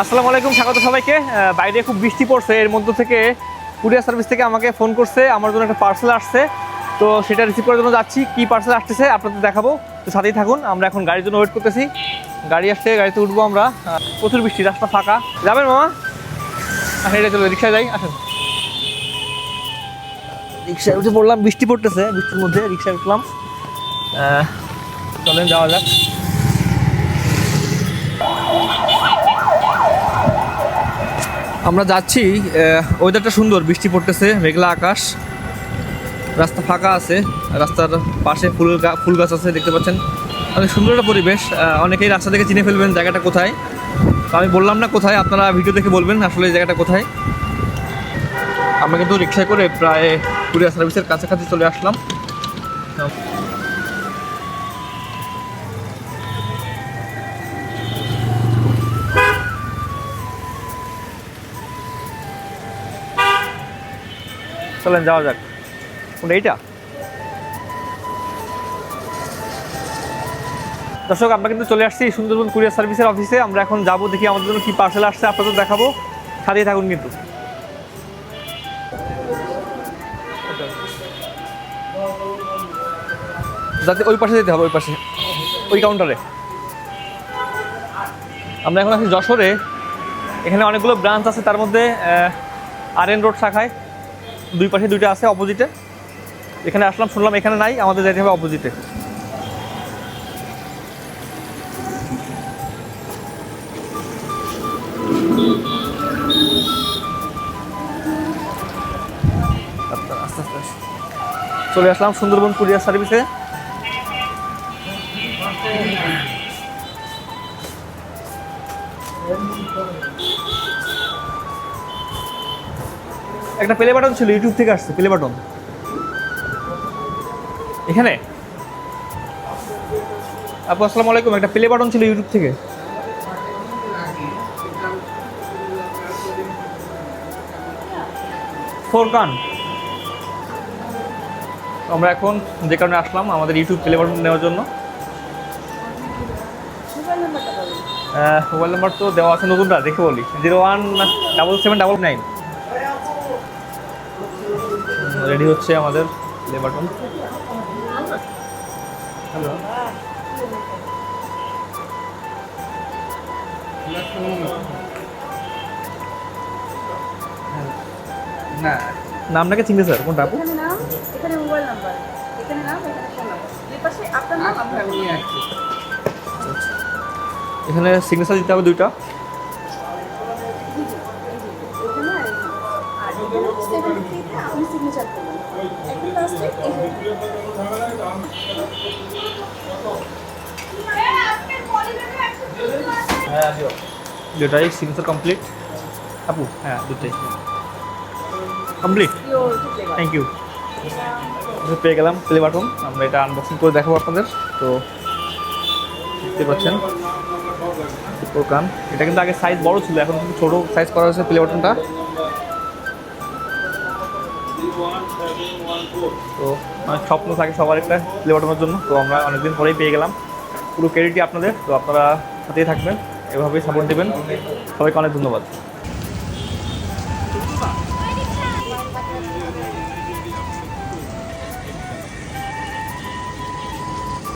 আসসালামু আলাইকুম, স্বাগত সবাইকে। বাইরে খুব বৃষ্টি পড়ছে, এর মধ্য থেকে কুরিয়ার সার্ভিস থেকে আমাকে ফোন করছে, আমার জন্য একটা পার্সেল আসছে। তো সেটা রিসিভ করার জন্য যাচ্ছি, কি পার্সেল আসতেছে আপনাদের দেখাবো। তো সাথেই থাকুন, আমরা এখন গাড়ির জন্য ওয়েট করতেছি। গাড়ি আসছে, গাড়িতে উঠবো আমরা। প্রচুর বৃষ্টি, রাস্তা ফাঁকা। যাবেন মামা? এটা চলো, রিক্সায় যাই, আসেন। রিক্সায় উঠে পড়লাম, বৃষ্টি পড়তেছে, বৃষ্টির মধ্যে রিক্সায় উঠলাম। চলেন, যাওয়া যাক। আমরা যাচ্ছি ওয়েদারটা সুন্দর, বৃষ্টি পড়তেছে, মেঘলা আকাশ, রাস্তা ফাঁকা আছে, রাস্তার পাশে ফুল ফুল গাছ আছে, দেখতে পাচ্ছেন। অনেক সুন্দর একটা পরিবেশ অনেকেই রাস্তা থেকে চিনে ফেলবেন জায়গাটা কোথায়। তো আমি বললাম না কোথায়, আপনারা ভিডিও দেখে বলবেন আসলে জায়গাটা কোথায়। আমরা কিন্তু রিক্সায় করে প্রায় কুরিয়ার সার্ভিসের কাছাকাছি চলে আসলাম। চলেন, যাওয়া যাক। কোনটা, এইটা? দর্শক, আমরা কিন্তু চলে আসছি সুন্দরবন কুরিয়ার সার্ভিসের অফিসে। আমরা এখন যাব দেখি আমাদের জন্য কি পার্সেল আসছে, আপনাদের দেখাবো। সাথেই থাকুন কিন্তু। যাতে ওই পাশে যেতে হবে, ওই পাশে, ওই কাউন্টারে আমরা এখন আছি যশোরে। এখানে অনেকগুলো ব্রাঞ্চ আছে, তার মধ্যে আর এন রোড শাখায়। দুই পাশে দুইটা আছে অপোজিটে এখানে আসলাম, শুনলাম এখানে নাই, আমাদের যেতে হবে অপোজিটে আস্তে আস্তে। চলে আসলাম সুন্দরবন কুরিয়ার সার্ভিসে একটা প্লে বাটন ছিল ইউটিউব থেকে আসছে প্লে বাটন এখানে? আপু, আসসালামু আলাইকুম, একটা প্লে বাটন ছিল ইউটিউব থেকে। ফোরকান আমরা এখন যে কারণে আসলাম, আমাদের ইউটিউব প্লে বাটন নেওয়ার জন্য। মোবাইল নাম্বার তো দেওয়া আছে নতুনটা, দেখে বলি। Zero one double seven double nine ready হচ্ছে আমাদের বাটন হ্যালো। না। নামটাকে চিনতে স্যার? কোনটা আপু? এখানে মোবাইল নাম্বার। এখানে নাম এখানে ফোন নাম্বার। দুই পাশে আপনার নাম আপনার এখানে সিগনেচার দিতে হবে দুইটা। সেভেন থ্রিতে আপনি সিগনেচার করবেন একদম লাস্টে দুটাই কমপ্লিট আপু হ্যাঁ দুটাই। কমপ্লিট থ্যাংক ইউ পেয়ে গেলাম প্লে বাটন আমরা এটা আনবক্সিং করে দেখাবো আপনাদের। তো, দেখতে পাচ্ছেন। কান এটা কিন্তু আগে সাইজ বড় ছিল, এখন ছোটো সাইজ করা হয়েছে প্লে বাটনটা তো অনেক স্বপ্ন থাকে সবার একটা প্লে বাটনের জন্য। তো আমরা অনেকদিন পরেই পেয়ে গেলাম। পুরো ক্রেডিটই আপনাদের। তো আপনারা সাথেই থাকবেন। এভাবেই সাপোর্ট দেবেন। সবাইকে অনেক ধন্যবাদ।